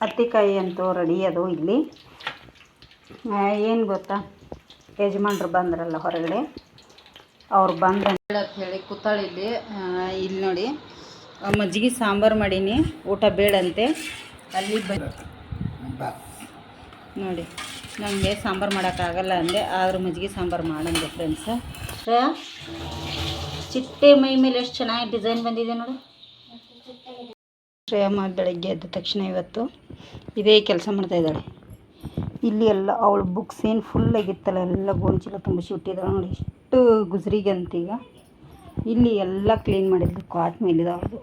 ಹತ್ತಿಕಾಯಿ ಅಂತೂ ರೆಡಿ ಅದು ಇಲ್ಲಿ. ಏನು ಗೊತ್ತಾ? ಯಜಮಾನ್ರು ಬಂದ್ರಲ್ಲ ಹೊರಗಡೆ. ಅವ್ರು ಬಂದ ಅಂತ ಹೇಳಿ ಕೂತಾಳೆ ಇಲ್ಲಿ. ಇಲ್ಲಿ ನೋಡಿ. ಮಜ್ಜಿಗೆ ಸಾಂಬಾರು ಮಾಡೀನಿ. ಊಟ ಬೇಡಂತೆ. ಅಲ್ಲಿ ಬ ನೋಡಿ. ನನಗೆ ಸಾಂಬಾರು ಮಾಡೋಕ್ಕಾಗಲ್ಲ ಅಂದೆ. ಆದರೂ ಮಜ್ಜಿಗೆ ಸಾಂಬಾರು ಮಾಡಂದೆ ಫ್ರೆಂಡ್ಸ ಚಿಟ್ಟೆ ಮೈ ಮೇಲೆ ಎಷ್ಟು ಚೆನ್ನಾಗಿ ಡಿಸೈನ್ ಬಂದಿದೆ ನೋಡು. ಶ್ರೇಯಮ್ಮ ಬೆಳಗ್ಗೆ ಎದ್ದ ತಕ್ಷಣ ಇವತ್ತು ಇದೇ ಕೆಲಸ ಮಾಡ್ತಾ ಇದ್ದಾಳೆ. ಇಲ್ಲಿ ಎಲ್ಲ ಅವಳು ಬುಕ್ಸ್ ಏನು ಫುಲ್ ಆಗಿತ್ತಲ್ಲ, ಎಲ್ಲ ಗೋಣಿಚೀಲ ತುಂಬಿಸಿ ಇಟ್ಟಿದ್ದಾಳೆ ನೋಡಿ ಎಷ್ಟು ಗುಜರಿಗೆ ಅಂತೀಗ ಇಲ್ಲಿ ಎಲ್ಲ ಕ್ಲೀನ್ ಮಾಡಿದ್ದು ಕಾಟ್ ಮೇಲಿದೆ ಅವ್ರದ್ದು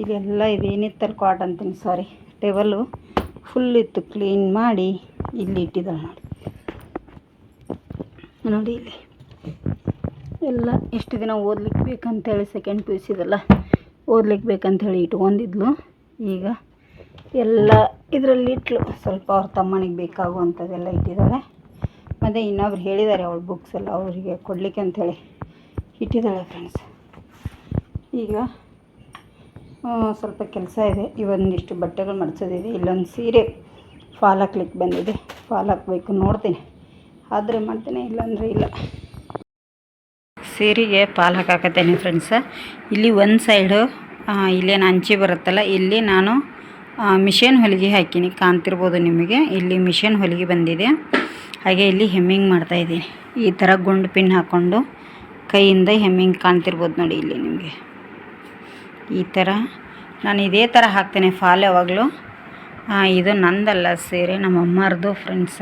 ಇಲ್ಲಿ ಎಲ್ಲ ಇದೇನಿತ್ತಲ್ಲ ಕಾಟ್ ಅಂತೀನಿ ಸಾರಿ ಟೇಬಲ್ಲು ಫುಲ್ ಇತ್ತು ಕ್ಲೀನ್ ಮಾಡಿ ಇಲ್ಲಿ ಇಟ್ಟಿದ್ದಾಳೆ ನೋಡಿ. ನೋಡಿ ಇಲ್ಲಿ. ಎಲ್ಲ ಎಷ್ಟು ದಿನ ಓದ್ಲಿಕ್ಕೆ ಬೇಕಂತೇಳಿ ಸೆಕೆಂಡ್ ಪಿ ಯು ಸಿದೆಲ್ಲ ಓದ್ಲಿಕ್ಕೆ ಬೇಕಂತೇಳಿ ಇಟ್ಕೊಂಡಿದ್ಲು ಈಗ ಎಲ್ಲ ಇದರಲ್ಲಿ ಇಟ್ಲು. ಸ್ವಲ್ಪ ಅವ್ರ ತಮ್ಮನಿಗೆ ಬೇಕಾಗುವಂಥದ್ದೆಲ್ಲ ಇಟ್ಟಿದ್ದಾಳೆ ಮತ್ತು ಇನ್ನೊಬ್ರು ಹೇಳಿದ್ದಾರೆ ಅವಳು ಬುಕ್ಸ್ ಎಲ್ಲ ಅವರಿಗೆ ಕೊಡಲಿಕ್ಕೆ ಅಂಥೇಳಿ ಇಟ್ಟಿದ್ದಾಳೆ ಫ್ರೆಂಡ್ಸ್ ಈಗ ಸ್ವಲ್ಪ ಕೆಲಸ ಇದೆ. ಇವೊಂದಿಷ್ಟು ಬಟ್ಟೆಗಳು ಮಡಿಸೋದಿದೆ. ಇಲ್ಲೊಂದು ಸೀರೆ ಫಾಲ್ ಹಾಕ್ಲಿಕ್ಕೆ ಬಂದಿದೆ. ಫಾಲ್ ಹಾಕ್ಬೇಕು ನೋಡ್ತೀನಿ. ಆದರೆ ಮಾಡ್ತೀನಿ, ಇಲ್ಲಾಂದರೆ ಇಲ್ಲ. ಸೀರೆಗೆ ಪಾಲ್ ಹಾಕಾಕತ್ತೇನೆ ಫ್ರೆಂಡ್ಸ ಇಲ್ಲಿ ಒಂದು ಸೈಡು ಇಲ್ಲೇನು ಅಂಚಿ ಬರುತ್ತಲ್ಲ, ಇಲ್ಲಿ ನಾನು ಮಿಷನ್ ಹೊಲಿಗೆ ಹಾಕೀನಿ. ಕಾಣ್ತಿರ್ಬೋದು ನಿಮಗೆ. ಇಲ್ಲಿ ಮಿಷನ್ ಹೊಲಿಗೆ ಬಂದಿದೆ. ಹಾಗೆ ಇಲ್ಲಿ ಹೆಮ್ಮಿಂಗ್ ಮಾಡ್ತಾಯಿದ್ದೀನಿ ಈ ಥರ ಗುಂಡು ಪಿನ್ ಹಾಕ್ಕೊಂಡು ಕೈಯಿಂದ ಹೆಮ್ಮಿಂಗ್ ಕಾಣ್ತಿರ್ಬೋದು ನೋಡಿ ಇಲ್ಲಿ ನಿಮಗೆ. ಈ ಥರ ನಾನು ಇದೇ ಥರ ಹಾಕ್ತೇನೆ ಫಾಲ್ ಯಾವಾಗಲೂ. ಇದು ನಂದಲ್ಲ ಸೀರೆ ನಮ್ಮ ಅಮ್ಮರದು ಫ್ರೆಂಡ್ಸ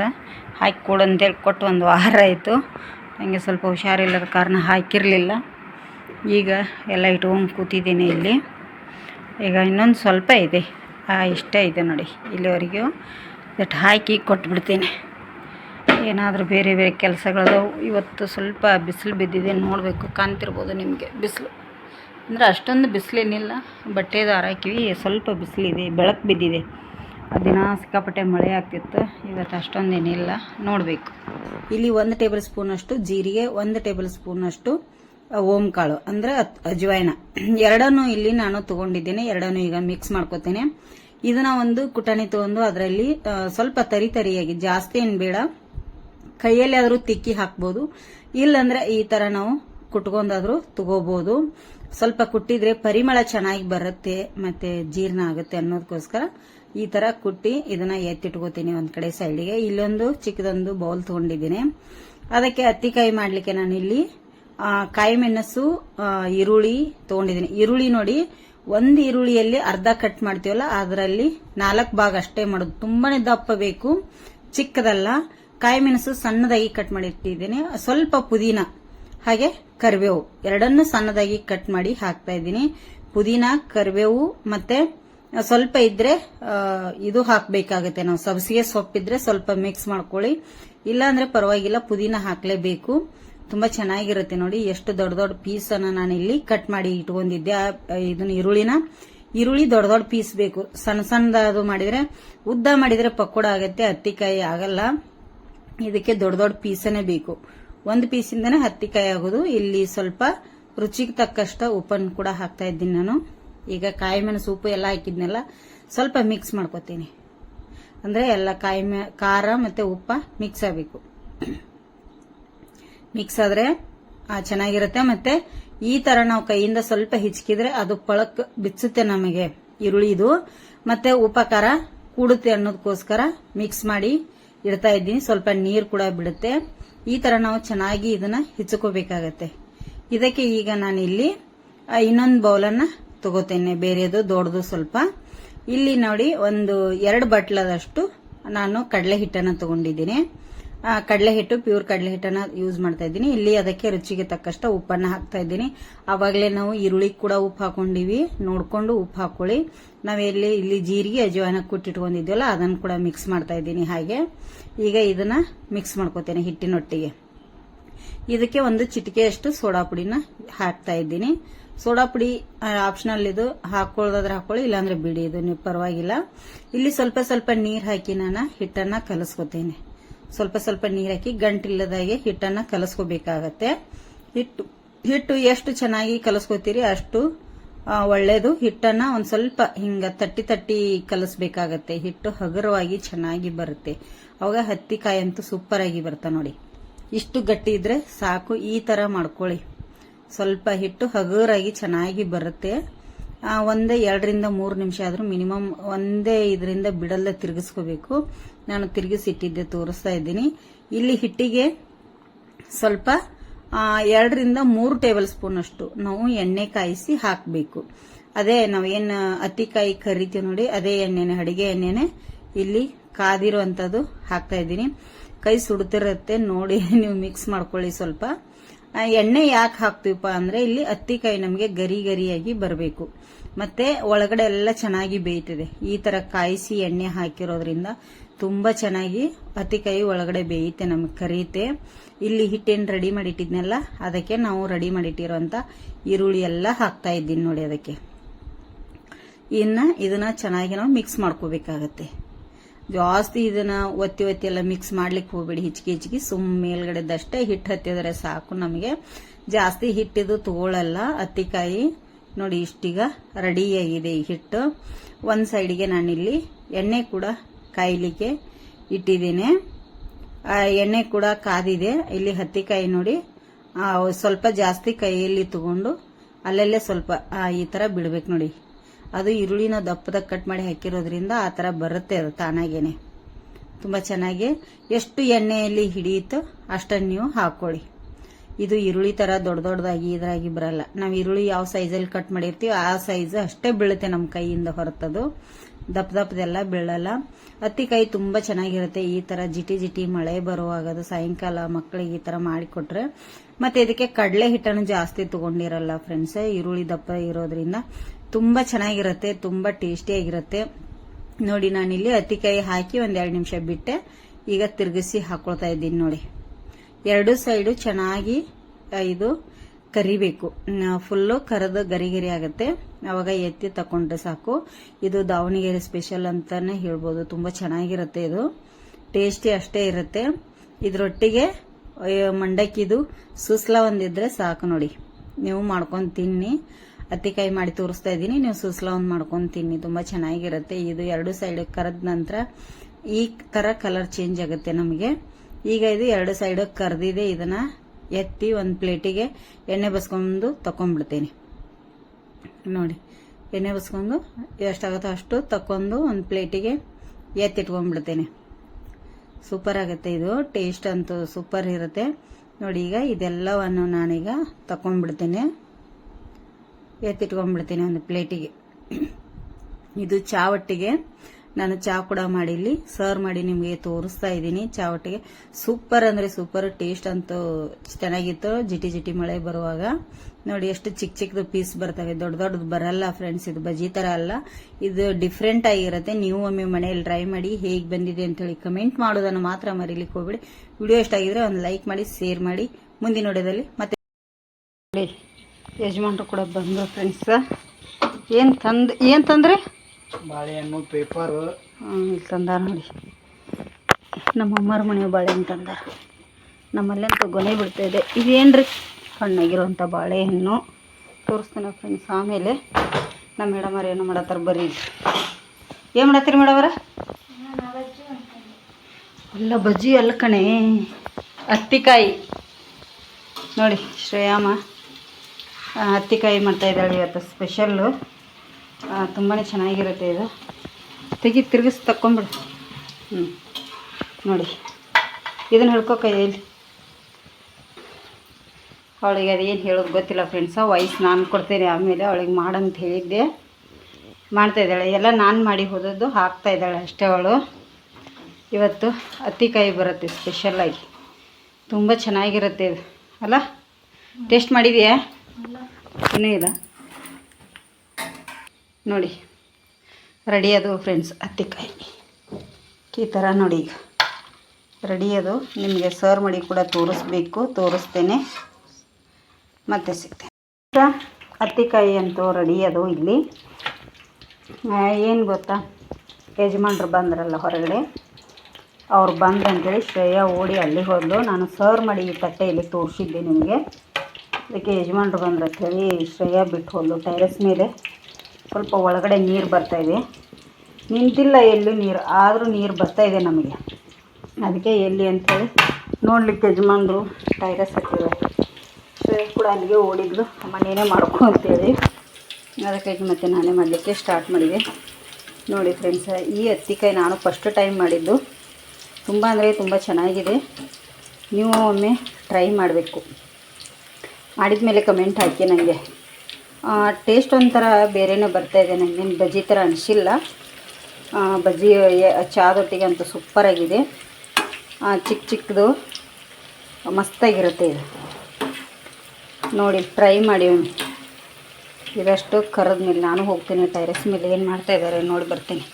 ಹಾಕಿ ಕೊಡು ಅಂತೇಳಿ ಕೊಟ್ಟು ಒಂದು ವಾರ ಆಯಿತು. ನನಗೆ ಸ್ವಲ್ಪ ಹುಷಾರಿಲ್ಲದ ಕಾರಣ ಹಾಕಿರಲಿಲ್ಲ. ಈಗ ಎಲ್ಲ ಇಟ್ಕೊಂಡು ಕೂತಿದ್ದೀನಿ ಇಲ್ಲಿ. ಈಗ ಇನ್ನೊಂದು ಸ್ವಲ್ಪ ಇದೆ. ಇಷ್ಟೇ ಇದೆ ನೋಡಿ. ಇಲ್ಲಿವರೆಗೂ ದಟ್ ಹಾಕಿ ಕೊಟ್ಬಿಡ್ತೀನಿ. ಏನಾದರೂ ಬೇರೆ ಬೇರೆ ಕೆಲಸಗಳದಾವು. ಇವತ್ತು ಸ್ವಲ್ಪ ಬಿಸಿಲು ಬಿದ್ದಿದೆ. ನೋಡಬೇಕು, ಕಾಣ್ತಿರ್ಬೋದು ನಿಮಗೆ. ಬಿಸಿಲು. ಅಂದರೆ ಅಷ್ಟೊಂದು ಬಿಸಿಲೇನಿಲ್ಲ. ಬಟ್ಟೆದಾರ ಹಾಕಿವಿ ಸ್ವಲ್ಪ ಬಿಸಿಲಿದೆ. ಬೆಳಕು ಬಿದ್ದಿದೆ. ದಿನ ಸಿಕ್ಕಾಪಟ್ಟೆ ಮಳೆ ಆಗ್ತಿತ್ತು. ಇವತ್ತು ಅಷ್ಟೊಂದೇನಿಲ್ಲ. ನೋಡಬೇಕು. ಇಲ್ಲಿ ಒಂದು ಟೇಬಲ್ ಸ್ಪೂನಷ್ಟು ಜೀರಿಗೆ, ಒಂದು ಟೇಬಲ್ ಸ್ಪೂನಷ್ಟು ಓಂ ಕಾಳು ಅಂದರೆ ಅಜ್ವಾಯ್ನ. ಎರಡನ್ನೂ ಇಲ್ಲಿ ನಾನು ತೊಗೊಂಡಿದ್ದೇನೆ. ಎರಡನ್ನೂ ಈಗ ಮಿಕ್ಸ್ ಮಾಡ್ಕೋತೇನೆ. ಇದನ್ನ ಒಂದು ಕುಟಾಣಿ ತಗೊಂಡು ಅದರಲ್ಲಿ ಸ್ವಲ್ಪ ತರಿ ತರಿಯಾಗಿ, ಜಾಸ್ತಿ ಏನು ಬೇಡ. ಕೈಯಲ್ಲಿ ಆದರೂ ತಿಕ್ಕಿ ಹಾಕ್ಬೋದು. ಇಲ್ಲಂದ್ರೆ ಈ ತರ ನಾವು ಕುಟ್ಕೊಂಡಾದ್ರೂ ತಗೋಬಹುದು ಸ್ವಲ್ಪ ಕುಟ್ಟಿದ್ರೆ ಪರಿಮಳ ಚೆನ್ನಾಗಿ ಬರುತ್ತೆ, ಮತ್ತೆ ಜೀರ್ಣ ಆಗುತ್ತೆ ಅನ್ನೋದಕ್ಕೋಸ್ಕರ ಈ ತರ ಕುಟ್ಟಿ ಇದನ್ನ ಎತ್ತಿಟ್ಕೋತೀನಿ ಒಂದ್ ಕಡೆ ಸೈಡಿಗೆ ಇಲ್ಲೊಂದು ಚಿಕ್ಕದೊಂದು ಬೌಲ್ ತಗೊಂಡಿದ್ದೀನಿ. ಅದಕ್ಕೆ ಅತ್ತಿಕಾಯಿ ಮಾಡ್ಲಿಕ್ಕೆ ನಾನು ಇಲ್ಲಿ ಕಾಯಿ ಮೆಣಸು ಈರುಳ್ಳಿ ತಗೊಂಡಿದ್ದೀನಿ. ಈರುಳ್ಳಿ ನೋಡಿ, ಒಂದು ಈರುಳ್ಳಿಯಲ್ಲಿ ಅರ್ಧ ಕಟ್ ಮಾಡ್ತೀವಲ್ಲ, ಅದರಲ್ಲಿ ನಾಲ್ಕು ಭಾಗ ಅಷ್ಟೇ ಮಾಡೋದು. ತುಂಬಾನೇ ದಪ್ಪ ಬೇಕು, ಚಿಕ್ಕದಲ್ಲ. ಕಾಯಿ ಮೆಣಸು ಸಣ್ಣದಾಗಿ ಕಟ್ ಮಾಡಿ ಇಟ್ಟಿದ್ದೀನಿ ಸ್ವಲ್ಪ ಪುದೀನ, ಹಾಗೆ ಕರಿಬೇವು. ಎರಡನ್ನು ಸಣ್ಣದಾಗಿ ಕಟ್ ಮಾಡಿ ಹಾಕ್ತಾ ಇದ್ದೀನಿ. ಪುದೀನ, ಕರಿಬೇವು ಮತ್ತೆ ಸ್ವಲ್ಪ ಇದ್ರೆ ಇದು ಹಾಕ್ಬೇಕಾಗತ್ತೆ. ನಾವು ಸಬ್ಸಿಗೆ ಸೊಪ್ಪಿದ್ರೆ ಸ್ವಲ್ಪ ಮಿಕ್ಸ್ ಮಾಡ್ಕೊಳ್ಳಿ. ಇಲ್ಲಾಂದ್ರೆ ಪರವಾಗಿಲ್ಲ, ಪುದೀನ ಹಾಕಲೇಬೇಕು. ತುಂಬಾ ಚೆನ್ನಾಗಿರುತ್ತೆ ನೋಡಿ, ಎಷ್ಟು ದೊಡ್ಡ ದೊಡ್ಡ ಪೀಸ್ ಅನ್ನ ನಾನು ಇಲ್ಲಿ ಕಟ್ ಮಾಡಿ ಇಟ್ಕೊಂಡಿದ್ದೆ. ಇದನ್ನ ಈರುಳ್ಳಿನ. ಈರುಳ್ಳಿ ದೊಡ್ಡ ದೊಡ್ಡ ಪೀಸ್ ಬೇಕು. ಸಣ್ಣ ಸಣ್ಣದು ಮಾಡಿದ್ರೆ, ಉದ್ದ ಮಾಡಿದ್ರೆ ಪಕೋಡ ಆಗತ್ತೆ, ಹತ್ತಿಕಾಯಿ ಆಗಲ್ಲ. ಇದಕ್ಕೆ ದೊಡ್ಡ ದೊಡ್ಡ ಪೀಸನೇ ಬೇಕು. ಒಂದು ಪೀಸಿಂದನೇ ಹತ್ತಿಕಾಯಿ ಆಗೋದು. ಇಲ್ಲಿ ಸ್ವಲ್ಪ ರುಚಿಗೆ ತಕ್ಕಷ್ಟ ಉಪ್ಪನ್ನು ಕೂಡ ಹಾಕ್ತಾ ಇದ್ದೀನಿ ನಾನು. ಈಗ ಕಾಯಿ ಮೆಣಸು ಎಲ್ಲ ಹಾಕಿದ್ನೆಲ್ಲ, ಸ್ವಲ್ಪ ಮಿಕ್ಸ್ ಮಾಡ್ಕೋತೀನಿ. ಅಂದ್ರೆ ಎಲ್ಲ ಕಾಯಿ ಮೆ- ಖಾರ ಮತ್ತೆ ಉಪ್ಪ ಮಿಕ್ಸ್ ಆಗಬೇಕು. ಮಿಕ್ಸ್ ಆದ್ರೆ ಚೆನ್ನಾಗಿರುತ್ತೆ. ಮತ್ತೆ ಈ ತರ ನಾವು ಕೈಯಿಂದ ಸ್ವಲ್ಪ ಹಿಚ್ಕಿದ್ರೆ ಅದು ಪಳಕ್ ಬಿಚ್ಚುತ್ತೆ ನಮಗೆ ಈರುಳ್ಳಿದು ಮತ್ತೆ ಉಪ್ಪ ಖಾರ ಕೂಡುತ್ತೆ ಅನ್ನೋದಕ್ಕೋಸ್ಕರ ಮಿಕ್ಸ್ ಮಾಡಿ ಇಡ್ತಾ ಇದ್ದೀನಿ. ಸ್ವಲ್ಪ ನೀರು ಕೂಡ ಬಿಡುತ್ತೆ. ಈ ತರ ನಾವು ಚೆನ್ನಾಗಿ ಇದನ್ನ ಹಿಚ್ಕೋಬೇಕಾಗತ್ತೆ. ಇದಕ್ಕೆ ಈಗ ನಾನಿಲ್ಲಿ ಇನ್ನೊಂದು ಬೌಲನ್ನ ತಗೋತೇನೆ, ಬೇರೆದು ದೊಡ್ಡದು ಸ್ವಲ್ಪ. ಇಲ್ಲಿ ನೋಡಿ ಒಂದು ಎರಡು ಬಟ್ಲದಷ್ಟು ನಾನು ಕಡಲೆ ಹಿಟ್ಟನ್ನು ತಗೊಂಡಿದ್ದೀನಿ. ಕಡಲೆ ಹಿಟ್ಟು ಪ್ಯೂರ್ ಕಡಲೆ ಹಿಟ್ಟನ್ನು ಯೂಸ್ ಮಾಡ್ತಾ ಇದ್ದೀನಿ. ಇಲ್ಲಿ ಅದಕ್ಕೆ ರುಚಿಗೆ ತಕ್ಕಷ್ಟು ಉಪ್ಪನ್ನು ಹಾಕ್ತಾ ಇದ್ದೀನಿ. ಆವಾಗಲೇ ನಾವು ಈರುಳ್ಳಿ ಕೂಡ ಉಪ್ಪು ಹಾಕೊಂಡಿವಿ. ನೋಡಿಕೊಂಡು ಉಪ್ಪು ಹಾಕೊಳ್ಳಿ. ನಾವೆಲ್ಲಿ ಇಲ್ಲಿ ಜೀರಿಗೆ, ಅಜವಾನ ಕುಟ್ಟಿಟ್ಕೊಂಡಿದ್ವಲ್ಲ, ಅದನ್ನು ಕೂಡ ಮಿಕ್ಸ್ ಮಾಡ್ತಾ ಇದ್ದೀನಿ ಹಾಗೆ. ಈಗ ಇದನ್ನ ಮಿಕ್ಸ್ ಮಾಡ್ಕೋತೇನೆ ಹಿಟ್ಟಿನೊಟ್ಟಿಗೆ. ಇದಕ್ಕೆ ಒಂದು ಚಿಟಿಕೆಯಷ್ಟು ಸೋಡಾ ಪುಡಿನ ಹಾಕ್ತಾ ಇದ್ದೀನಿ. ಸೋಡಾ ಪುಡಿ ಆಪ್ಷನಲ್ ಇದು. ಹಾಕೊಳ್ಳೋದಾದ್ರೆ ಹಾಕೊಳ್ಳಿ ಇಲ್ಲಾಂದ್ರೆ ಬಿಡಿ. ಇದು ನೀವು ಪರವಾಗಿಲ್ಲ. ಇಲ್ಲಿ ಸ್ವಲ್ಪ ಸ್ವಲ್ಪ ನೀರು ಹಾಕಿ ನಾನು ಹಿಟ್ಟನ್ನ ಕಲಸ್ಕೋತೇನೆ. ಸ್ವಲ್ಪ ಸ್ವಲ್ಪ ನೀರು ಹಾಕಿ ಗಂಟಿಲ್ಲದಾಗೆ ಹಿಟ್ಟನ್ನ ಕಲಸ್ಕೋಬೇಕಾಗತ್ತೆ. ಹಿಟ್ಟು ಹಿಟ್ಟು ಎಷ್ಟು ಚೆನ್ನಾಗಿ ಕಲಸ್ಕೋತೀರಿ ಅಷ್ಟು ಒಳ್ಳೇದು. ಹಿಟ್ಟನ್ನ ಒಂದು ಸ್ವಲ್ಪ ಹಿಂಗ ತಟ್ಟಿ ತಟ್ಟಿ ಕಲಸ್ಬೇಕಾಗತ್ತೆ. ಹಿಟ್ಟು ಹಗುರವಾಗಿ ಚೆನ್ನಾಗಿ ಬರುತ್ತೆ. ಅವಾಗ ಹತ್ತಿಕಾಯಿ ಅಂತೂ ಸೂಪರ್ ಆಗಿ ಬರುತ್ತೆ ನೋಡಿ. ಇಷ್ಟು ಗಟ್ಟಿ ಇದ್ರೆ ಸಾಕು. ಈ ತರ ಮಾಡ್ಕೊಳ್ಳಿ ಸ್ವಲ್ಪ ಹಿಟ್ಟು ಹಗುರಾಗಿ ಚೆನ್ನಾಗಿ ಬರುತ್ತೆ. ಒಂದೇ ಎರಡರಿಂದ ಮೂರು ನಿಮಿಷ ಆದರೂ ಮಿನಿಮಮ್ ಒಂದೇ ಇದರಿಂದ ಬಿಡಲ್ಲ ತಿರುಗಿಸ್ಕೋಬೇಕು. ನಾನು ತಿರುಗಿಸಿಟ್ಟಿದ್ದೆ, ತೋರಿಸ್ತಾ ಇದ್ದೀನಿ. ಇಲ್ಲಿ ಹಿಟ್ಟಿಗೆ ಸ್ವಲ್ಪ ಎರಡರಿಂದ ಮೂರು ಟೇಬಲ್ ಸ್ಪೂನ್ ಅಷ್ಟು ನಾವು ಎಣ್ಣೆ ಕಾಯಿಸಿ ಹಾಕಬೇಕು. ಅದೇ ನಾವೇನು ಅತ್ತಿಕಾಯಿ ಕರಿತೀವಿ ನೋಡಿ, ಅದೇ ಎಣ್ಣೆನೆ, ಅಡಿಗೆ ಎಣ್ಣೆನೆ ಇಲ್ಲಿ ಕಾದಿರುವಂಥದ್ದು ಹಾಕ್ತಾ ಇದ್ದೀನಿ. ಕೈ ಸುಡ್ತಿರುತ್ತೆ, ನೋಡಿ, ನೀವು ಮಿಕ್ಸ್ ಮಾಡ್ಕೊಳ್ಳಿ ಸ್ವಲ್ಪ. ಎಣ್ಣೆ ಯಾಕೆ ಹಾಕ್ತೀವಪ್ಪ ಅಂದ್ರೆ ಇಲ್ಲಿ ಅತ್ತಿಕಾಯಿ ನಮಗೆ ಗರಿ ಗರಿಯಾಗಿ ಬರಬೇಕು. ಮತ್ತೆ ಒಳಗಡೆ ಎಲ್ಲ ಚೆನ್ನಾಗಿ ಬೇಯ್ತದೆ. ಈ ತರ ಕಾಯಿಸಿ ಎಣ್ಣೆ ಹಾಕಿರೋದ್ರಿಂದ ತುಂಬಾ ಚೆನ್ನಾಗಿ ಅತ್ತಿಕಾಯಿ ಒಳಗಡೆ ಬೇಯುತ್ತೆ, ನಮಗೆ ಕರಿಯುತ್ತೆ ಇಲ್ಲಿ ಹಿಟ್ಟೇನು ರೆಡಿ ಮಾಡಿಟ್ಟಿದ್ನಲ್ಲ, ಅದಕ್ಕೆ ನಾವು ರೆಡಿ ಮಾಡಿಟ್ಟಿರೋಂಥ ಈರುಳ್ಳಿ ಎಲ್ಲ ಹಾಕ್ತಾ ಇದ್ದೀನಿ ನೋಡಿ ಅದಕ್ಕೆ. ಇನ್ನು ಇದನ್ನ ಚೆನ್ನಾಗಿ ನಾವು ಮಿಕ್ಸ್ ಮಾಡ್ಕೋಬೇಕಾಗತ್ತೆ. ಜಾಸ್ತಿ ಇದನ್ನ ಒತ್ತಿ ಒತ್ತಿ ಎಲ್ಲ ಮಿಕ್ಸ್ ಮಾಡ್ಲಿಕ್ಕೆ ಹೋಗ್ಬೇಡಿ. ಹಿಚ್ಕಿ ಹಿಚ್ಕಿ ಸುಮ್ ಮೇಲ್ಗಡೆದಷ್ಟೇ ಹಿಟ್ಟು ಹತ್ತಿದ್ರೆ ಸಾಕು ನಮಗೆ. ಜಾಸ್ತಿ ಹಿಟ್ಟಿದು ತಗೊಳ್ಳಲ್ಲ ಹತ್ತಿಕಾಯಿ ನೋಡಿ ಇಷ್ಟೀಗ ರೆಡಿಯಾಗಿದೆ ಈ ಹಿಟ್ಟು ಒಂದು ಸೈಡಿಗೆ ನಾನಿಲ್ಲಿ ಎಣ್ಣೆ ಕೂಡ ಕಾಯ್ಲಿಕ್ಕೆ ಇಟ್ಟಿದ್ದೀನಿ. ಆ ಎಣ್ಣೆ ಕೂಡ ಕಾದಿದೆ. ಇಲ್ಲಿ ಹತ್ತಿಕಾಯಿ ನೋಡಿ ಸ್ವಲ್ಪ ಜಾಸ್ತಿ ಕೈಯಲ್ಲಿ ತಗೊಂಡು ಅಲ್ಲಲ್ಲೇ ಸ್ವಲ್ಪ ಈ ತರ ಬಿಡ್ಬೇಕು ನೋಡಿ. ಅದು ಈರುಳ್ಳಿನ ದಪ್ಪದಾಗ ಕಟ್ ಮಾಡಿ ಹಾಕಿರೋದ್ರಿಂದ ಆ ತರ ಬರುತ್ತೆ ಅದು ತಾನಾಗೇನೆ. ತುಂಬಾ ಚೆನ್ನಾಗಿ ಎಷ್ಟು ಎಣ್ಣೆಯಲ್ಲಿ ಹಿಡಿಯುತ್ತೋ ಅಷ್ಟನ್ನು ನೀವು ಹಾಕೊಳ್ಳಿ. ಇದು ಈರುಳ್ಳಿ ತರ ದೊಡ್ಡ ದೊಡ್ಡದಾಗಿ ಇದ್ರಾಗಿ ಬರಲ್ಲ. ನಾವು ಈರುಳ್ಳಿ ಯಾವ ಸೈಜಲ್ಲಿ ಕಟ್ ಮಾಡಿರ್ತೀವಿ ಆ ಸೈಜ್ ಅಷ್ಟೇ ಬೀಳುತ್ತೆ ನಮ್ಮ ಕೈಯಿಂದ ಹೊರತದು. ದಪ್ಪ ದಪ್ಪದೆಲ್ಲ ಬೀಳಲ್ಲ. ಕೈ ತುಂಬಾ ಚೆನ್ನಾಗಿರುತ್ತೆ ಈ ತರ ಜಿಟಿ ಜಿಟಿ ಮಳೆ ಬರುವಾಗ ಅದು ಸಾಯಂಕಾಲ ಮಕ್ಕಳಿಗೆ ಈ ತರ ಮಾಡಿಕೊಟ್ರೆ ಮತ್ತೆ ಇದಕ್ಕೆ ಕಡಲೆ ಹಿಟ್ಟನ್ನು ಜಾಸ್ತಿ ತಗೊಂಡಿರಲ್ಲ ಫ್ರೆಂಡ್ಸ್ ಈರುಳ್ಳಿ ದಪ್ಪ ಇರೋದ್ರಿಂದ ತುಂಬಾ ಚೆನ್ನಾಗಿರುತ್ತೆ, ತುಂಬಾ ಟೇಸ್ಟಿಯಾಗಿರುತ್ತೆ ನೋಡಿ, ನಾನಿಲ್ಲಿ ಅತ್ತಿಕಾಯಿ ಹಾಕಿ ಒಂದೆರಡು ನಿಮಿಷ ಬಿಟ್ಟೆ. ಈಗ ತಿರುಗಿಸಿ ಹಾಕೊಳ್ತಾ ಇದ್ದೀನಿ ನೋಡಿ. ಎರಡು ಸೈಡು ಚೆನ್ನಾಗಿ ಇದು ಕರಿಬೇಕು. ಫುಲ್ಲು ಕರೆದು ಗರಿ ಗರಿ ಆಗುತ್ತೆ. ಅವಾಗ ಎತ್ತಿ ತಕೊಂಡ್ರೆ ಸಾಕು. ಇದು ದಾವಣಗೆರೆ ಸ್ಪೆಷಲ್ ಅಂತಾನೆ ಹೇಳ್ಬೋದು. ತುಂಬಾ ಚೆನ್ನಾಗಿರುತ್ತೆ ಇದು. ಟೇಸ್ಟಿ ಅಷ್ಟೇ ಇರುತ್ತೆ. ಇದ್ರೊಟ್ಟಿಗೆ ಮಂಡಕ್ಕಿದು, ಸುಸ್ಲ ಒಂದಿದ್ರೆ ಸಾಕು ನೋಡಿ. ನೀವು ಮಾಡ್ಕೊಂಡು ತಿನ್ನಿ. ಹತ್ತಿಕಾಯಿ ಮಾಡಿ ತೋರಿಸ್ತಾ ಇದ್ದೀನಿ. ನೀವು ಸುಸ್ಲಾ ಒಂದು ಮಾಡ್ಕೊಂಡು ತಿನ್ನಿ. ತುಂಬ ಚೆನ್ನಾಗಿರುತ್ತೆ. ಇದು ಎರಡು ಸೈಡ್ ಕರೆದ ನಂತರ ಈ ಥರ ಕಲರ್ ಚೇಂಜ್ ಆಗುತ್ತೆ ನಮಗೆ. ಈಗ ಇದು ಎರಡು ಸೈಡ್ ಕರೆದಿದೆ. ಇದನ್ನ ಎತ್ತಿ ಒಂದು ಪ್ಲೇಟಿಗೆ ಎಣ್ಣೆ ಬಸ್ಕೊಂಡು ತಕೊಂಡ್ಬಿಡ್ತೀನಿ. ನೋಡಿ, ಎಣ್ಣೆ ಬಸ್ಕೊಂಡು ಎಷ್ಟಾಗುತ್ತೋ ಅಷ್ಟು ತಕೊಂಡು ಒಂದು ಪ್ಲೇಟಿಗೆ ಎತ್ತಿಟ್ಕೊಂಡ್ಬಿಡ್ತೀನಿ ಸೂಪರ್ ಆಗುತ್ತೆ ಇದು. ಟೇಸ್ಟ್ ಅಂತೂ ಸೂಪರ್ ಇರುತ್ತೆ. ನೋಡಿ, ಈಗ ಇದೆಲ್ಲವನ್ನು ನಾನೀಗ ತಕೊಂಡ್ಬಿಡ್ತೇನೆ ಎತ್ತಿಟ್ಕೊಂಡ್ಬಿಡ್ತೀನಿ ಒಂದು ಪ್ಲೇಟಿಗೆ. ಇದು ಚಾವಟ್ಟಿಗೆ ನಾನು ಚಾ ಕೂಡ ಮಾಡಿ ಇಲ್ಲಿ ಸರ್ವ್ ಮಾಡಿ ನಿಮಗೆ ತೋರಿಸ್ತಾ ಇದ್ದೀನಿ ಚಾವಟ್ಟಿಗೆ ಸೂಪರ್ ಅಂದರೆ ಸೂಪರ್, ಟೇಸ್ಟ್ ಅಂತೂ ಚೆನ್ನಾಗಿತ್ತು. ಜಿಟಿ ಜಿಟಿ ಮಳೆ ಬರುವಾಗ. ನೋಡಿ ಎಷ್ಟು ಚಿಕ್ಕ ಚಿಕ್ಕದು ಪೀಸ್ ಬರ್ತವೆ, ದೊಡ್ಡ ದೊಡ್ಡದು ಬರಲ್ಲ ಫ್ರೆಂಡ್ಸ್ ಇದು ಬಜಿ ಥರ ಅಲ್ಲ. ಇದು ಡಿಫ್ರೆಂಟ್ ಆಗಿರುತ್ತೆ. ನೀವು ಒಮ್ಮೆ ಮನೆಯಲ್ಲಿ ಟ್ರೈ ಮಾಡಿ ಹೇಗೆ ಬಂದಿದೆ ಅಂತೇಳಿ ಕಮೆಂಟ್ ಮಾಡೋದನ್ನು ಮಾತ್ರ ಮರೀಲಿಕ್ಕೆ ಹೋಗ್ಬಿಡಿ. ವಿಡಿಯೋ ಇಷ್ಟ ಆಗಿದ್ರೆ ಒಂದು ಲೈಕ್ ಮಾಡಿ ಶೇರ್ ಮಾಡಿ. ಮುಂದಿನ ನೋಡೋದಲ್ಲಿ ಮತ್ತೆ ಯಜಮಾನ್ರು ಕೂಡ ಬಂದರು ಫ್ರೆಂಡ್ಸ್ ಏನು ತಂದು ಏನು ತಂದ್ರಿ? ಬಾಳೆಹಣ್ಣು ಪೇಪರು ಹ್ಞೂ ಇಲ್ಲಿ ತಂದಾರ ನೋಡಿ. ನಮ್ಮ ಅಮ್ಮರ ಮನೆ ಬಾಳೆಹಣ್ಣು ತಂದಾರ. ನಮ್ಮಲ್ಲಂತೂ ಗೊನೆ ಬಿಡ್ತಾ ಇದೆ. ರೀ ಹಣ್ಣಾಗಿರುವಂಥ ಬಾಳೆಹಣ್ಣು. ತೋರಿಸ್ತಾನೆ ಫ್ರೆಂಡ್ಸ್ ಆಮೇಲೆ ನಮ್ಮ ಮೇಡಮರು ಏನು ಮಾಡತ್ತಾರ ಬರ್ರಿ ಏನು ಮಾಡತ್ತೀರಿ ಮೇಡಮರ ಎಲ್ಲ ಬಜ್ಜಿ ಅಲ್ಲ ಕಣೆ. ಹತ್ತಿಕಾಯಿ ನೋಡಿ ಶ್ರೇಯಾಮ. ಹತ್ತಿಕಾಯಿ ಮಾಡ್ತಾ ಇದ್ದಾಳೆ ಇವತ್ತು ಸ್ಪೆಷಲ್ಲು ತುಂಬಾ ಚೆನ್ನಾಗಿರುತ್ತೆ ಇದು. ತೆಗಿ, ತಿರುಗಿಸಿ ತಕ್ಕೊಂಬಿಡು. ಹ್ಞೂ ನೋಡಿ. ಇದನ್ನು ಹಿಡ್ಕೋ ಕೈಯಲ್ಲಿ ಅವಳಿಗೆ ಅದೇನು ಹೇಳೋದು ಗೊತ್ತಿಲ್ಲ ಫ್ರೆಂಡ್ಸ ವಯಸ್ಸು ನಾನು ಕೊಡ್ತೇನೆ ಆಮೇಲೆ ಅವಳಿಗೆ ಮಾಡಂತ ಹೇಳಿದ್ದೆ. ಮಾಡ್ತಾ ಇದ್ದಾಳೆ. ಎಲ್ಲ ನಾನು ಮಾಡಿ ಹೋದದ್ದು ಹಾಕ್ತಾ ಇದ್ದಾಳೆ ಅಷ್ಟೇ ಅವಳು. ಇವತ್ತು ಹತ್ತಿಕಾಯಿ ಬರುತ್ತೆ ಸ್ಪೆಷಲ್ಲಾಗಿ ತುಂಬ ಚೆನ್ನಾಗಿರುತ್ತೆ ಇದು. ಅಲ್ಲ? ಟೇಸ್ಟ್ ಮಾಡಿದೆಯಾ? ಇನ್ನೂ ಇಲ್ಲ. ನೋಡಿ, ರೆಡಿ ಅದು ಫ್ರೆಂಡ್ಸ್ ಹತ್ತಿಕಾಯಿ ಈ ಥರ ನೋಡಿ ಈಗ. ರೆಡಿ ಅದು, ನಿಮಗೆ ಸರ್ವ್ ಮಾಡಿ ಕೂಡ ತೋರಿಸ್ಬೇಕು, ತೋರಿಸ್ತೇನೆ. ಮತ್ತೆ ಸಿಗ್ತೇನೆ. ಹತ್ತಿಕಾಯಿ ಅಂತೂ ರೆಡಿ ಅದು ಇಲ್ಲಿ. ಏನು ಗೊತ್ತಾ? ಯಜಮಾನ್ರು ಬಂದ್ರಲ್ಲ ಹೊರಗಡೆ. ಅವ್ರು ಬಂದ್ರು ಅಂತೇಳಿ ಶ್ರೇಯಾ ಓಡಿ ಅಲ್ಲಿ ಹೋದಲು. ನಾನು ಸರ್ವ್ ಮಾಡಿ ಈ ತಟ್ಟೆಯಲ್ಲಿ ತೋರಿಸಿದ್ದೆ ನಿಮಗೆ. ಅದಕ್ಕೆ ಯಜಮಾನ್ರು ಬಂದ್ರು ಅಂತೇಳಿ ಶ್ರೇಯ ಬಿಟ್ಟು ಹೋದ್ಲು. ಟೈರಸ್ ಮೇಲೆ ಸ್ವಲ್ಪ ಒಳಗಡೆ ನೀರು ಬರ್ತಾಯಿದೆ ನಿಂತಿಲ್ಲ ಎಲ್ಲೂ ನೀರು? ಆದರೂ ನೀರು ಬರ್ತಾಯಿದೆ ನಮಗೆ. ಅದಕ್ಕೆ ಎಲ್ಲಿ ಅಂಥೇಳಿ ನೋಡಲಿಕ್ಕೆ ಯಜಮಾನ್ರು ಟೈರಸ್ ಹತ್ತಿದ್ರು ಶ್ರೇಯ ಕೂಡ ಅಲ್ಲಿಗೆ ಓಡಿದ್ಲು. ಅಮ್ಮ ಮಾಡ್ಕೊ ಅಂತೇಳಿ. ಅದಕ್ಕಾಗಿ ಮತ್ತೆ ನಾನೇ ಮಾಡಲಿಕ್ಕೆ ಸ್ಟಾರ್ಟ್ ಮಾಡಿದೆ. ನೋಡಿ ಫ್ರೆಂಡ್ಸ್ ಈ ಹತ್ತಿಕಾಯಿ ನಾನು ಫಸ್ಟ್ ಟೈಮ್ ಮಾಡಿದ್ದು. ತುಂಬ ಅಂದರೆ ತುಂಬ ಚೆನ್ನಾಗಿದೆ. ನೀವು ಒಮ್ಮೆ ಟ್ರೈ ಮಾಡಬೇಕು. ಮಾಡಿದ ಮೇಲೆ ಕಮೆಂಟ್ ಹಾಕಿ ನನಗೆ ಟೇಸ್ಟ್ ಒಂಥರ ಬೇರೆನೇ ಬರ್ತಾಯಿದೆ ನನಗೆ ಬಜ್ಜಿ ಥರ ಅನಿಸಿಲ್ಲ. ಬಜ್ಜಿ ಚಾದೊಟ್ಟಿಗೆ ಅಂತೂ ಸೂಪರಾಗಿದೆ ಚಿಕ್ಕ ಚಿಕ್ಕದು ಮಸ್ತಾಗಿರುತ್ತೆ ಇದು. ನೋಡಿ ಟ್ರೈ ಮಾಡಿ ಇದಷ್ಟು ಕರೆದ ಮೇಲೆ ನಾನು ಹೋಗ್ತೀನಿ ಟೈರಸ್ ಮೇಲೆ ಏನು ಮಾಡ್ತಾ ಇದ್ದಾರೆ ನೋಡಿ ಬರ್ತೀನಿ.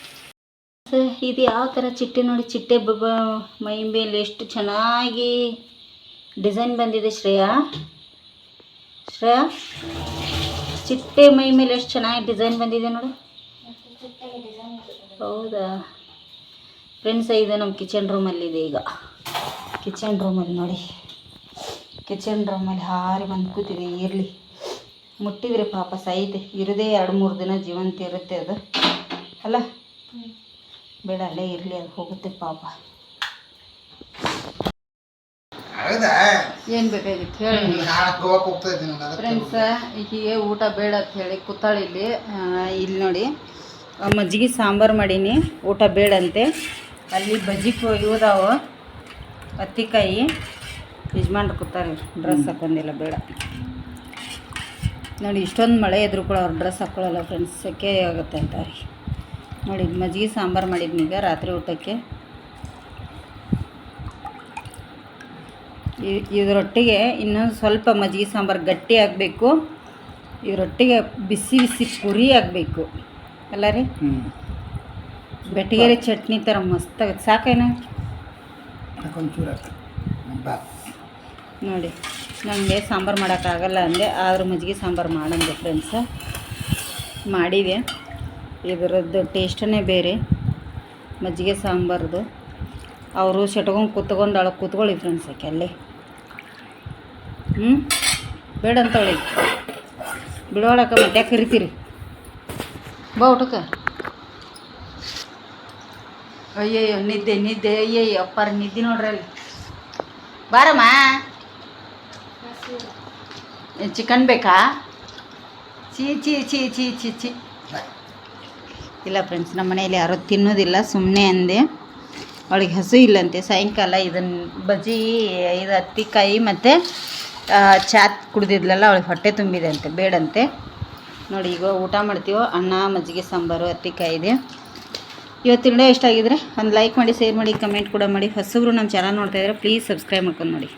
ಇದು ಯಾವ ಥರ ಚಿಟ್ಟೆ ನೋಡಿ, ಚಿಟ್ಟೆ ಬಬ್ಬ ಮೈ ಮೇಲೆ ಎಷ್ಟು ಚೆನ್ನಾಗಿ ಡಿಸೈನ್ ಬಂದಿದೆ ಶ್ರೇಯಾ. ಶ್ರೇಯಾ ಚಿಟ್ಟೆ ಮೈ ಮೇಲೆ ಎಷ್ಟು ಚೆನ್ನಾಗಿ ಡಿಸೈನ್ ಬಂದಿದೆ ನೋಡು. ಹೌದಾ? ಫ್ರೆಂಡ್ಸ್ ಇದು ನಮ್ಮ ಕಿಚನ್ ರೂಮಲ್ಲಿದೆ ಈಗ. ಕಿಚನ್ ರೂಮಲ್ಲಿ ನೋಡಿ. ಕಿಚನ್ ರೂಮಲ್ಲಿ ಹಾರಿ ಬಂದು ಕೂತಿದೆ ಇರಲಿ ಮುಟ್ಟಿದ್ರೆ ಪಾಪ ಸೈತೆ ಇರೋದೇ ಎರಡು ಮೂರು ದಿನ ಜೀವಂತ ಇರುತ್ತೆ ಅದು. ಅಲ್ಲ? ಬೇಡ ಅಲ್ಲೇ ಇರಲಿ ಅದು ಹೋಗುತ್ತೆ ಪಾಪ. ಹೌದಾ? ಏನು ಬೇಕಾಗಿತ್ತು ಹೇಳಿ. ನಾಳೆ ಗೋವಾಕ್ ಹೋಗ್ತಾ ಇದ್ದೀನಿ ನಾನು ಅದಕ್ಕೆ ಫ್ರೆಂಡ್ಸ್ ಈಕಿಗೆ ಊಟ ಬೇಡ ಅಂತ ಹೇಳಿ ಕೂತಾಳೆ ಇಲ್ಲಿ. ಇಲ್ಲಿ ನೋಡಿ. ಮಜ್ಜಿಗೆ ಸಾಂಬಾರು ಮಾಡೀನಿ. ಊಟ ಬೇಡಂತೆ. ಅಲ್ಲಿ ಬಜ್ಜಿ ಇದಾವೆ ಹತ್ತಿಕಾಯಿ ಯಜಮಾನ್ರು ಕೂತಾರೆ. ಡ್ರೆಸ್ ಹಾಕೊಂಡಿಲ್ಲ ಬೇಡ. ನೋಡಿ ಇಷ್ಟೊಂದು ಮಳೆ ಎದ್ರು ಕೂಡ ಅವ್ರು ಡ್ರೆಸ್ ಹಾಕ್ಕೊಳ್ಳಲ್ಲ ಫ್ರೆಂಡ್ಸ್ ಸೆಕೆ ಆಗುತ್ತೆ ಅಂತಾರೆ. ನೋಡಿ ಮಜ್ಜಿಗೆ ಸಾಂಬಾರು ಮಾಡಿದ್ನೀಗ ರಾತ್ರಿ ಊಟಕ್ಕೆ. ಇದರೊಟ್ಟಿಗೆ ಇನ್ನೊಂದು ಸ್ವಲ್ಪ ಮಜ್ಜಿಗೆ ಸಾಂಬಾರು ಗಟ್ಟಿ ಆಗಬೇಕು. ಇದರೊಟ್ಟಿಗೆ ಬಿಸಿ ಬಿಸಿ ಪುರಿ ಆಗಬೇಕು. ಅಲ್ಲ ರೀ? ಹ್ಞೂ ಬೆಟ್ಟಿಗೆರೆ ಚಟ್ನಿ ಥರ ಮಸ್ತಾಗುತ್ತೆ ಸಾಕೇನ? ನೋಡಿ ನನಗೆ ಸಾಂಬಾರು ಮಾಡೋಕ್ಕಾಗಲ್ಲ ಅಂದೆ. ಆದರೂ ಮಜ್ಜಿಗೆ ಸಾಂಬಾರು ಮಾಡಂದೆ ಫ್ರೆಂಡ್ಸ ಮಾಡಿದೆ. ಇದರದ್ದು ಟೇಸ್ಟನೇ ಬೇರೆ. ಮಜ್ಜಿಗೆ ಸಾಂಬಾರ್ದು. ಅವರು ಸೆಟ್ಕೊಂಡು ಕೂತ್ಕೊಂಡು ಅಳಗೆ ಕೂತ್ಕೊಳ್ಳಿ ಫ್ರೆಂಡ್ಸ್ ಅಲ್ಲೇ? ಹ್ಞೂ ಬೇಡ ಅಂತವಳಿ. ಬಿಡೋಳಕ್ಕೆ ಮತ್ತೆ ಕರಿತೀರಿ? ಬಾ ಊಟಕ್ಕೆ. ಅಯ್ಯಯ್ಯೋ, ನಿದ್ದೆ ನಿದ್ದೆ, ಅಯ್ಯಯ್ಯೋ, ಅಪ್ಪಾರ ನಿದ್ದೆ ನೋಡ್ರಿ ಅಲ್ಲಿ. ಬಾರಮ್ಮ. ಚಿಕನ್ ಬೇಕಾ? ಚೀ ಚೀ ಚೀ ಚೀ ಚೀ ಚಿ ಇಲ್ಲ ಫ್ರೆಂಡ್ಸ್, ನಮ್ಮ ಮನೇಲಿ ಯಾರೂ ತಿನ್ನೋದಿಲ್ಲ ಸುಮ್ಮನೆ ಅಂದೆ. ಅವಳಿಗೆ ಹಸು ಇಲ್ಲಂತೆ, ಸಾಯಂಕಾಲ ಇದನ್ನು ಬಜ್ಜಿ ಇದು ಹತ್ತಿಕಾಯಿ ಮತ್ತು ಚಾತ್ ಕುಡ್ದಿದ್ಲಲ್ಲ, ಅವಳಿಗೆ ಹೊಟ್ಟೆ ತುಂಬಿದೆ ಅಂತೆ ಬೇಡಂತೆ. ನೋಡಿ, ಈಗ ಊಟ ಮಾಡ್ತೀವೋ, ಅನ್ನ, ಮಜ್ಜಿಗೆ ಸಾಂಬಾರು ಹತ್ತಿಕಾಯಿ ಇದೆ. ಇವತ್ತಿನ ವಿಡಿಯೋ ಇಷ್ಟ ಆಗಿದ್ರೆ ಒಂದು ಲೈಕ್ ಮಾಡಿ ಶೇರ್ ಮಾಡಿ ಕಮೆಂಟ್ ಕೂಡ ಮಾಡಿ. ಹೊಸಬ್ರು ನಮ್ಮ ಚಾನಲ್ ನೋಡ್ತಾ ಇದ್ರೆ ಪ್ಲೀಸ್ ಸಬ್ಸ್ಕ್ರೈಬ್ ಮಾಡ್ಕೊಂಡು ನೋಡಿ.